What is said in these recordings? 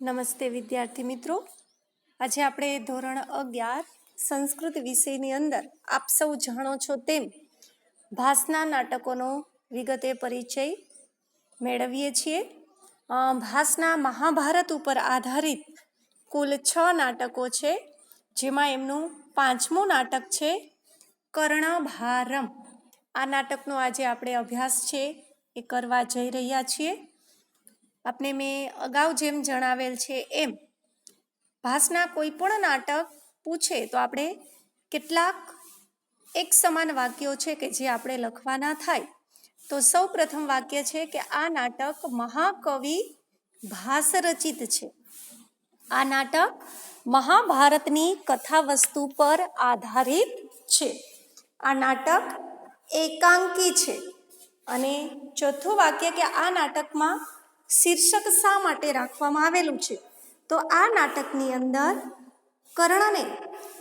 નમસ્તે વિદ્યાર્થી મિત્રો. આજે આપણે ધોરણ અગિયાર સંસ્કૃત વિષયની અંદર આપ સૌ જાણો છો તેમ ભાસના નાટકોનો વિગતે પરિચય મેળવીએ છીએ. ભાષના મહાભારત ઉપર આધારિત કુલ છ નાટકો છે, જેમાં એમનું પાંચમું નાટક છે, કર્ણભારમ. આ નાટકનો આજે આપણે અભ્યાસ છે, એ કરવા જઈ રહ્યા છીએ. આપને મેં અગાઉ જેમ જણાવેલ છે એમ, ભાસના કોઈ પણ નાટક પૂછે તો આપણે કેટલાક એક સમાન વાક્યો છે કે જે આપણે લખવાના થાય. તો સૌ પ્રથમ વાક્ય છે કે આ નાટક મહાકવિ ભાસ રચિત છે. આ નાટક મહાભારતની કથા વસ્તુ પર આધારિત છે. આ નાટક એકાંકી છે. અને ચોથું વાક્ય કે આ નાટકમાં શીર્ષક શા માટે રાખવામાં આવેલું છે? તો આ નાટકની અંદર કર્ણને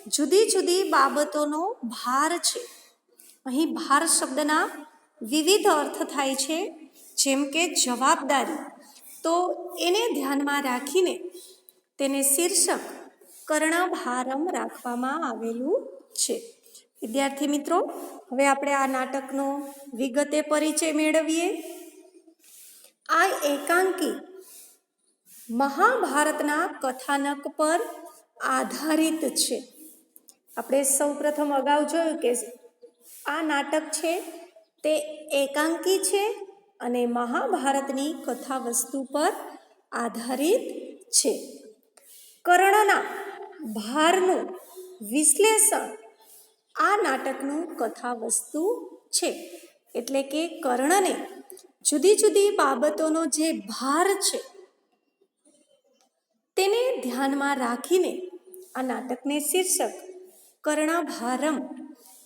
જુદી જુદી બાબતોનો ભાર છે. અહીં ભાર શબ્દના વિવિધ અર્થ થાય છે, જેમ કે જવાબદારી. તો એને ધ્યાનમાં રાખીને તેને શીર્ષક કર્ણભારમ રાખવામાં આવેલું છે. વિદ્યાર્થી મિત્રો, હવે આપણે આ નાટકનો વિગતે પરિચય મેળવીએ. આ એકાંકી મહાભારતના કથાનક પર આધારિત છે. આપણે સૌ પ્રથમ અગાઉ જોયું કે આ નાટક છે, તે એકાંકી છે અને મહાભારતની કથા વસ્તુ પર આધારિત છે. કર્ણના ભારનું વિશ્લેષણ આ નાટકનું કથા વસ્તુ છે. એટલે કે કર્ણને જુદી જુદી બાબતોનો જે ભાર છે, તેને ધ્યાનમાં રાખીને આ નાટકને શીર્ષક કર્ણાભારમ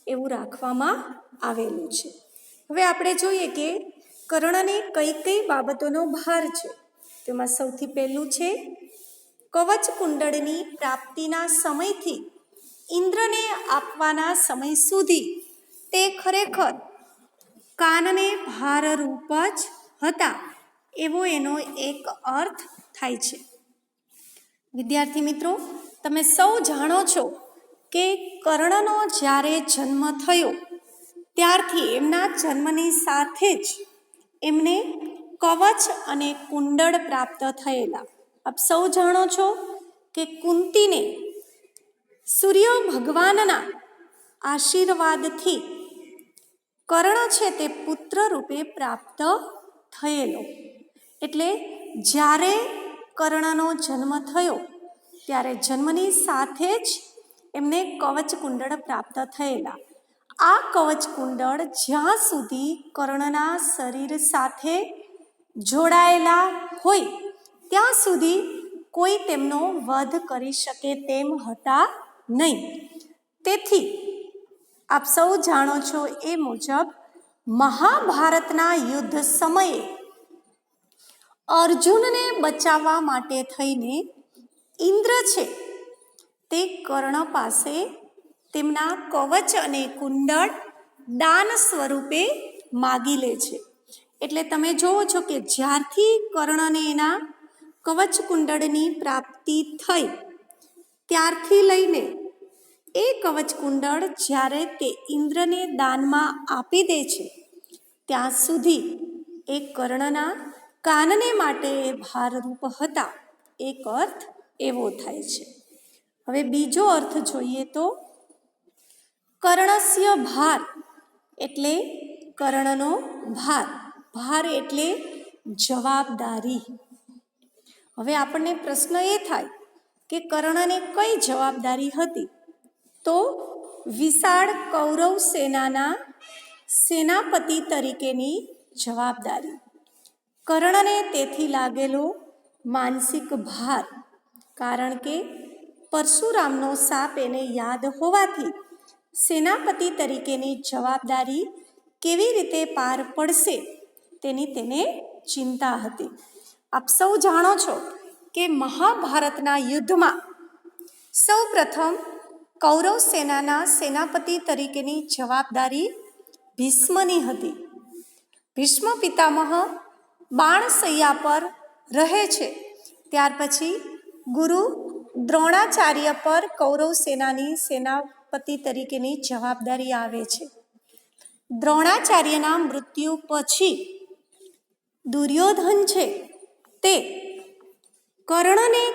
એવું રાખવામાં આવેલું છે. હવે આપણે જોઈએ કે કર્ણને કઈ કઈ બાબતોનો ભાર છે. તેમાં સૌથી પહેલું છે, કવચ કુંડળની પ્રાપ્તિના સમયથી ઇન્દ્રને આપવાના સમય સુધી તે ખરેખર કાનને ભારરૂપ જ હતા. એવો એનો એક અર્થ થાય છે. વિદ્યાર્થી મિત્રો, તમે સૌ જાણો છો કે કર્ણનો જ્યારે જન્મ થયો, ત્યારથી એમના જન્મની સાથે જ એમને કવચ અને કુંડળ પ્રાપ્ત થયેલા. આપ સૌ જાણો છો કે કુંતીને સૂર્ય ભગવાનના આશીર્વાદથી કર્ણ છે તે પુત્ર રૂપે પ્રાપ્ત થયેલો. એટલે જ્યારે કર્ણનો જન્મ થયો, ત્યારે જન્મની સાથે જ એમને કવચ કુંડળ પ્રાપ્ત થયેલા. આ કવચ કુંડળ જ્યાં સુધી કર્ણના શરીર સાથે જોડાયેલા હોય, ત્યાં સુધી કોઈ તેમનો વધ કરી શકે તેમ હતા નહીં. તેથી આપ સૌ જાણો છો એ મુજબ મહાભારતના યુદ્ધ સમયે અર્જુનને બચાવવા માટે થઈને ઇન્દ્ર છે તે કર્ણ પાસે તેમના કવચ અને કુંડળ દાન સ્વરૂપે માગી લે છે. એટલે તમે જોવો છો કે જ્યારથી કર્ણને એના કવચ કુંડળની પ્રાપ્તિ થઈ, ત્યારથી લઈને એ કવચ કુંડળ જ્યારે તે ઇન્દ્રને દાનમાં આપી દે છે, ત્યાં સુધી એ કર્ણના કાનને માટે ભારરૂપ હતા. એક અર્થ એવો થાય છે. હવે બીજો અર્થ જોઈએ તો કર્ણસ્ય ભાર એટલે કર્ણનો ભાર. ભાર એટલે જવાબદારી. હવે આપણને પ્રશ્ન એ થાય કે કર્ણને કઈ જવાબદારી હતી? તો વિશાળ કૌરવ સેનાના સેનાપતિ તરીકેની જવાબદારી. કર્ણને તેથી લાગેલો માનસિક ભાર, કારણ કે પરશુરામનો સાપ એને યાદ હોવાથી સેનાપતિ તરીકેની જવાબદારી કેવી રીતે પાર પડશે તેની તેને ચિંતા હતી. આપ સૌ જાણો છો કે મહાભારતના યુદ્ધમાં સૌ પ્રથમ કૌરવ સેનાના સેનાપતિ તરીકેની જવાબદારી ભીષ્મની હતી. ભીષ્મ પિતામહ બાણસૈયા પર રહે છે. ત્યાર પછી ગુરુ દ્રોણાચાર્ય પર કૌરવ સેનાની સેનાપતિ તરીકેની જવાબદારી આવે છે. દ્રોણાચાર્યના મૃત્યુ પછી દુર્યોધન છે તે કર્ણને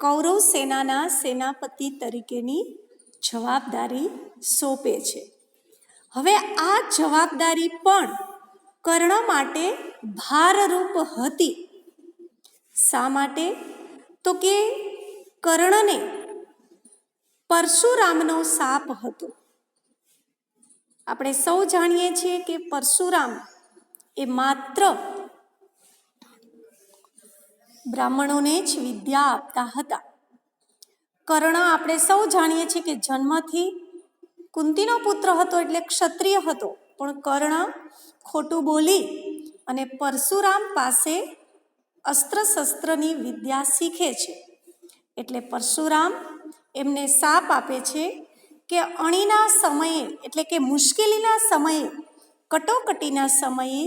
કૌરવ સેનાના સેનાપતિ તરીકેની જવાબદારી સોંપે છે. હવે આ જવાબદારી પણ કર્ણ માટે ભારરૂપ હતી. શા માટે? તો કે કર્ણને પરશુરામનો શાપ હતો. આપણે સૌ જાણીએ છીએ કે પરશુરામ એ માત્ર બ્રાહ્મણોને જ વિદ્યા આપતા હતા. કર્ણ આપણે સૌ જાણીએ છીએ કે જન્મથી કુંતીનો પુત્ર હતો એટલે ક્ષત્રિય હતો. પણ કર્ણ ખોટું બોલી અને પરશુરામ પાસે અસ્ત્ર શસ્ત્રની વિદ્યા શીખે છે. એટલે પરશુરામ એમને સાપ આપે છે કે અણીના સમયે, એટલે કે મુશ્કેલીના સમયે, કટોકટીના સમયે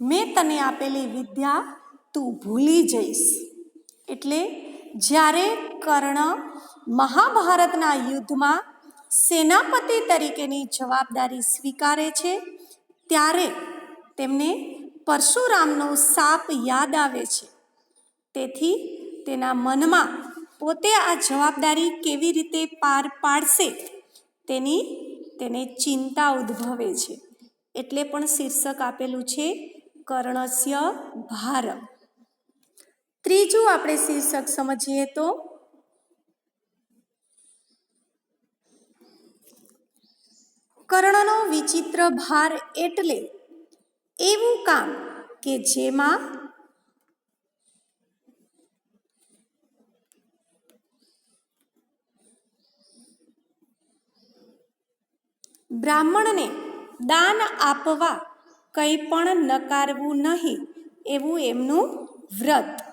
મેં તને આપેલી વિદ્યા તું ભૂલી જઈશ. એટલે જ્યારે કર્ણ મહાભારતના યુદ્ધમાં સેનાપતિ તરીકેની જવાબદારી સ્વીકારે છે, ત્યારે તેમને પરશુરામનો સાપ યાદ આવે છે. તેથી તેના મનમાં પોતે આ જવાબદારી કેવી રીતે પાર પાડશે તેની તેને ચિંતા ઉદ્ભવે છે. એટલે પણ શીર્ષક આપેલું છે, કર્ણસ્ય ભાર ત્રીજું આપણે શીર્ષક સમજીએ તો કર્ણનો વિચિત્ર ભાર એટલે એવું કામ કે જેમાં બ્રાહ્મણને દાન આપવા કંઈ પણ નકારવું નહીં, એવું એમનું વ્રત.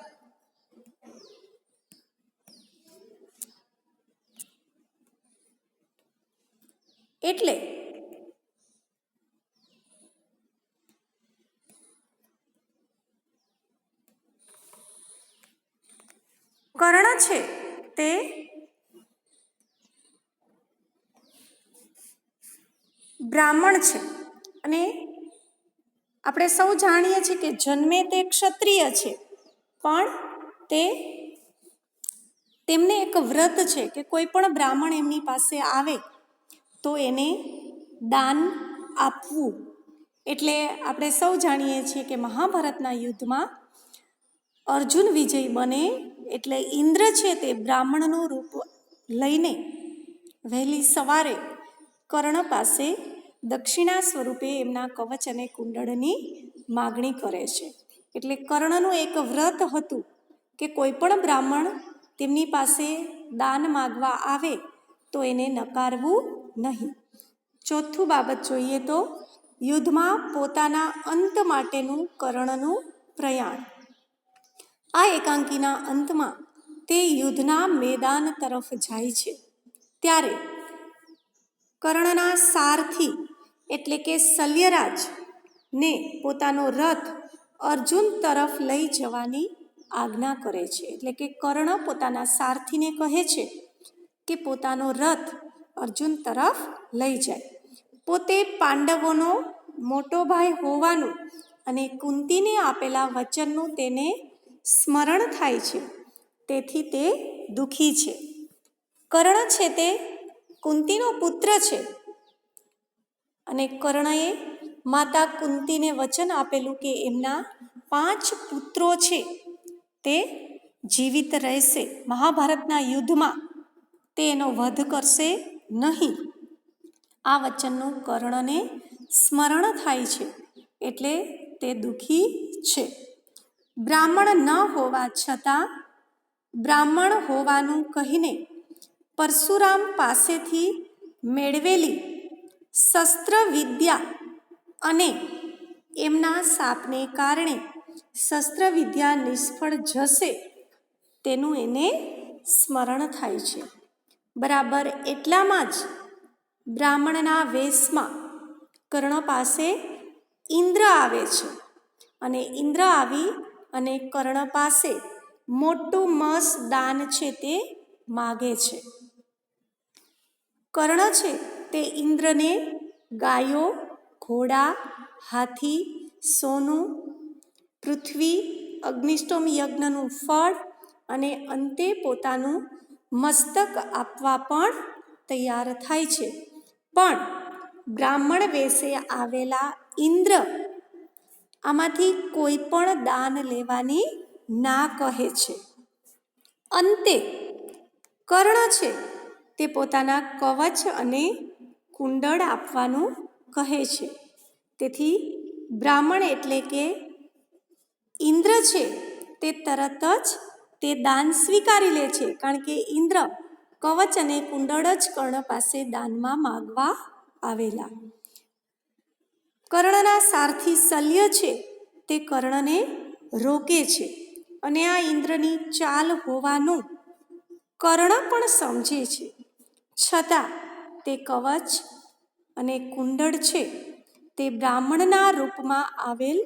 એટલે કર્ણ છે તે બ્રાહ્મણ છે. અને આપણે સૌ જાણીએ છીએ કે જન્મે તે ક્ષત્રિય છે, પણ તે તેમને એક વ્રત છે કે કોઈ પણ બ્રાહ્મણ એમની પાસે આવે તો એને દાન આપવું. એટલે આપણે સૌ જાણીએ છીએ કે મહાભારતના યુદ્ધમાં અર્જુન વિજય બને એટલે ઇન્દ્ર છે તે બ્રાહ્મણનું રૂપ લઈને વહેલી સવારે કર્ણ પાસે દક્ષિણા સ્વરૂપે એમના કવચ અને કુંડળની માગણી કરે છે. એટલે કર્ણનું એક વ્રત હતું કે કોઈ પણ બ્રાહ્મણ તેમની પાસે દાન માગવા આવે તો એને નકારવું નહીં. ચોથું બાબત જોઈએ તો યુદ્ધમાં પોતાના અંત માટેનું કર્ણનું પ્રયાણ. આ એકાંકીના અંતમાં તે યુદ્ધના મેદાન તરફ જાય છે. ત્યારે કર્ણના સારથી, એટલે કે શલ્યરાજ ને પોતાનો રથ અર્જુન તરફ લઈ જવાની આજ્ઞા કરે છે. એટલે કે કર્ણ પોતાના સારથીને કહે છે કે પોતાનો રથ અર્જુન તરફ લઈ જાય. પોતે પાંડવોનો મોટો ભાઈ હોવાનું અને કુંતીને આપેલા વચનનું તેને સ્મરણ થાય છે. તેથી તે દુઃખી છે. કર્ણ છે તે કુંતીનો પુત્ર છે. અને કર્ણએ માતા કુંતીને વચન આપેલું કે એમના પાંચ પુત્રો છે. તે જીવિત રહેશે. મહાભારતના યુદ્ધમાં તે એનો વધ કરશે. નહીં. આ વચનનું કર્ણને સ્મરણ થાય છે એટલે તે દુઃખી છે. બ્રાહ્મણ ન હોવા છતાં બ્રાહ્મણ હોવાનું કહીને પરશુરામ પાસેથી મેળવેલી શસ્ત્ર વિદ્યા અને એમના સાપને કારણે શસ્ત્રવિદ્યા નિષ્ફળ જશે તેનું એને સ્મરણ થાય છે. બરાબર એટલામાં જ બ્રાહ્મણના વેશમાં કર્ણ પાસે ઇન્દ્ર આવે છે. અને ઇન્દ્ર આવી અને કર્ણ પાસે મોટું મસ દાન છે તે માગે છે. કર્ણ છે તે ઇન્દ્રને ગાયો, ઘોડા, હાથી, સોનું, પૃથ્વી, અગ્નિષ્ટોમ યજ્ઞનું ફળ અને અંતે પોતાનું મસ્તક આપવા પણ તૈયાર થાય છે. પણ બ્રાહ્મણ વેશે આવેલા ઇન્દ્ર આમાંથી કોઈ પણ દાન લેવાની ના કહે છે. અંતે કર્ણ છે તે પોતાના કવચ અને કુંડળ આપવાનું કહે છે. તેથી બ્રાહ્મણ એટલે કે ઇન્દ્ર છે તે તરત જ તે દાન સ્વીકારી લે છે, કારણ કે ઇન્દ્ર કવચ અને કુંડળ જ કર્ણ પાસે દાનમાં માગવા આવેલા. કર્ણના સારથી શલ્ય છે, તે કર્ણને રોકે છે અને આ ઇન્દ્રની ચાલ હોવાનું કર્ણ પણ સમજે છે. છતાં તે કવચ અને કુંડળ છે, તે બ્રાહ્મણના રૂપમાં આવેલ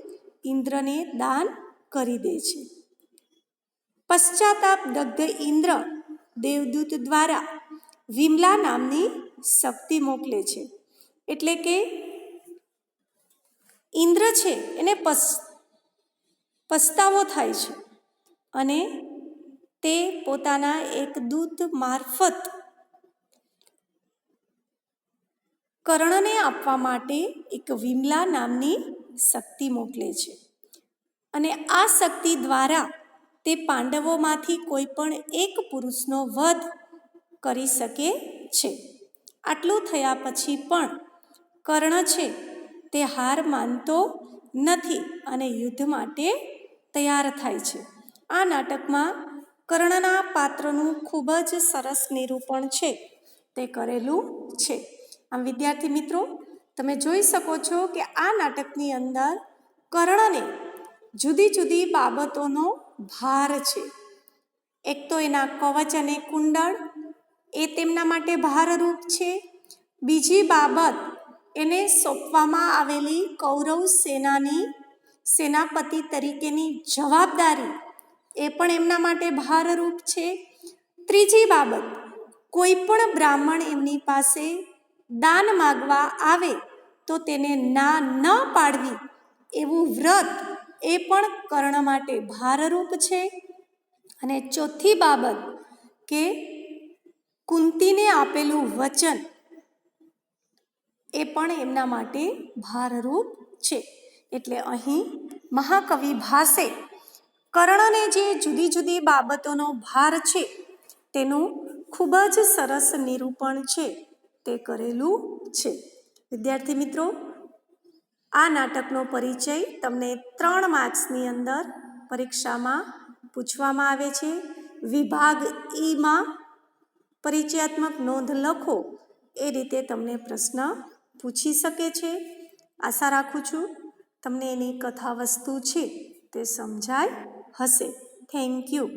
ઇન્દ્રને દાન કરી દે છે. પશ્ચાતાપ દગ્ધ ઇન્દ્ર દેવદૂત દ્વારા વિમલા નામની શક્તિ મોકલે છે. એટલે કે ઇન્દ્ર છે એને પસ, પસ્તાવો થાય છે અને તે પોતાના એક દૂત મારફત કર્ણને આપવા માટે એક વિમલા નામની શક્તિ મોકલે છે. અને આ શક્તિ દ્વારા તે પાંડવોમાંથી કોઈ પણ એક પુરુષનો વધ કરી શકે છે. આટલું થયા પછી પણ કર્ણ છે તે હાર માનતો નથી અને યુદ્ધ માટે તૈયાર થાય છે. આ નાટકમાં કર્ણના પાત્રનું ખૂબ જ સરસ નિરૂપણ છે. તે કરેલું છે. આમ વિદ્યાર્થી મિત્રો, તમે જોઈ શકો છો કે આ નાટકની અંદર કર્ણને જુદી જુદી બાબતોનો ભાર છે. એક તો એના કવચ અને કુંડળ એ તેમના માટે ભારરૂપ છે. બીજી બાબત, એને સોંપવામાં આવેલી કૌરવ સેનાની સેનાપતિ તરીકેની જવાબદારી એ પણ એમના માટે ભારરૂપ છે. ત્રીજી બાબત, કોઈ પણ બ્રાહ્મણ એમની પાસે દાન માગવા આવે તો તેને ના ન પાડવી એવું વ્રત એ પણ કર્ણ માટે ભારરૂપ છે. અને ચોથી બાબત કે કુંતીને આપેલું વચન એ પણ એમના માટે ભારરૂપ છે. એટલે અહીં મહાકવિ ભાસે કર્ણને જે જુદી જુદી બાબતોનો ભાર છે તેનું ખૂબ જ સરસ નિરૂપણ છે. તે કરેલું છે. વિદ્યાર્થી મિત્રો આ નાટકનો પરિચય તમને ત્રણ માર્ક્સની અંદર પરીક્ષામાં પૂછવામાં આવે છે. વિભાગ ઈમાં પરિચયાત્મક નોંધ લખો. એ રીતે તમને પ્રશ્ન પૂછી શકે છે. આશા રાખું છું તમને એની કથા વસ્તુ છે તે સમજાય હશે. Thank you